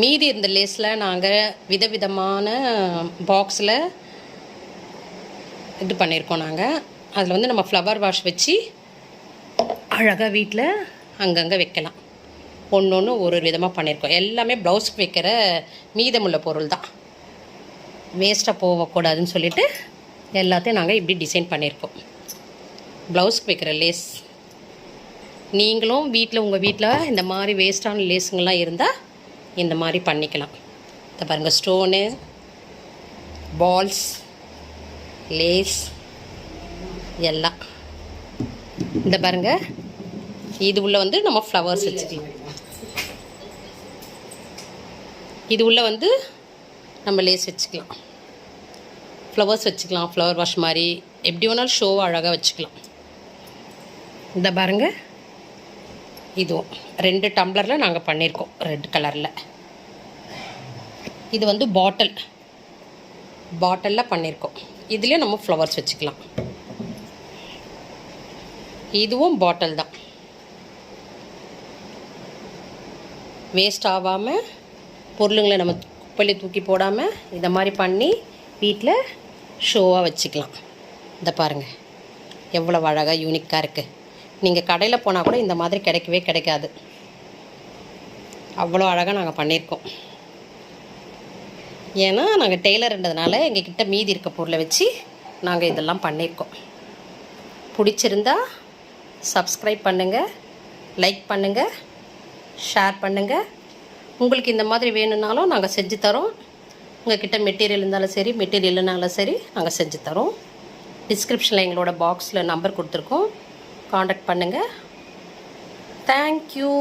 மீதி இருந்த லேஸில் நாங்கள் விதவிதமான பாக்ஸில் இது பண்ணியிருக்கோம் நாங்கள் அதில் வந்து நம்ம ஃப்ளவர் வாஷ் வச்சு அழகாக வீட்டில் அங்கங்கே வைக்கலாம். ஒன்று ஒன்று ஒரு ஒரு விதமாக பண்ணியிருக்கோம் எல்லாமே ப்ளவுஸ்க்கு வைக்கிற மீதமுள்ள பொருள் தான். வேஸ்ட்டாக போகக்கூடாதுன்னு சொல்லிட்டு எல்லாத்தையும் நாங்கள் இப்படி டிசைன் பண்ணியிருக்கோம் ப்ளவுஸ்க்கு வைக்கிற லேஸ் நீங்களும் வீட்டில் உங்கள் வீட்டில் இந்த மாதிரி வேஸ்ட்டான லேஸுங்கள்லாம் இருந்தால் இந்த மாதிரி பண்ணிக்கலாம். இந்த பாருங்கள் ஸ்டோனு பால்ஸ் லேஸ் எல்லாம். இந்த பாருங்க இது உள்ள வந்து நம்ம ஃப்ளவர்ஸ் வச்சுக்கலாம் இது உள்ள வந்து நம்ம லேஸ் வச்சுக்கலாம். ஃப்ளவர்ஸ் வச்சுக்கலாம் ஃப்ளவர் வாஷ் மாதிரி. எப்படி வேணாலும் ஷோவை அழகாக வச்சுக்கலாம். இந்த பாருங்கள் இதுவும். ரெண்டு டம்ளரில் நாங்கள் பண்ணியிருக்கோம் ரெட் கலரில் இது வந்து பாட்டில் பாட்டிலில் பண்ணியிருக்கோம் இதுலேயும் நம்ம ஃப்ளவர்ஸ் வச்சுக்கலாம். இதுவும் பாட்டில் தான். வேஸ்ட் ஆகாமல் பொருளுங்களை நம்ம குப்பையில் தூக்கி போடாமல் இதை மாதிரி பண்ணி வீட்டில் ஷோவாக வச்சுக்கலாம். இதை பாருங்கள் எவ்வளோ அழகாக யூனிக்காக இருக்குது நீங்கள் கடையில் போனால் கூட இந்த மாதிரி கிடைக்கவே கிடைக்காது. அவ்வளோ அழகாக நாங்கள் பண்ணியிருக்கோம். ஏன்னா நாங்கள் டெய்லர்ன்றதுனால எங்ககிட்ட மீதி இருக்க பொருளை வச்சு நாங்கள் இதெல்லாம் பண்ணியிருக்கோம். பிடிச்சிருந்தா சப்ஸ்கிரைப் பண்ணுங்கள் லைக் பண்ணுங்கள் ஷேர் பண்ணுங்கள் உங்களுக்கு இந்த மாதிரி வேணும்னாலும் நாங்கள் செஞ்சு தரோம். உங்ககிட்ட மெட்டீரியல் இருந்தாலும் சரி மெட்டீரியல் இல்லைனாலும் சரி நாங்கள் செஞ்சு தரோம். டிஸ்கிரிப்ஷனில் எங்களோட பாக்ஸில் நம்பர் கொடுத்துருக்கோம். காண்டாக்ட் பண்ணுங்கள் தேங்க்யூ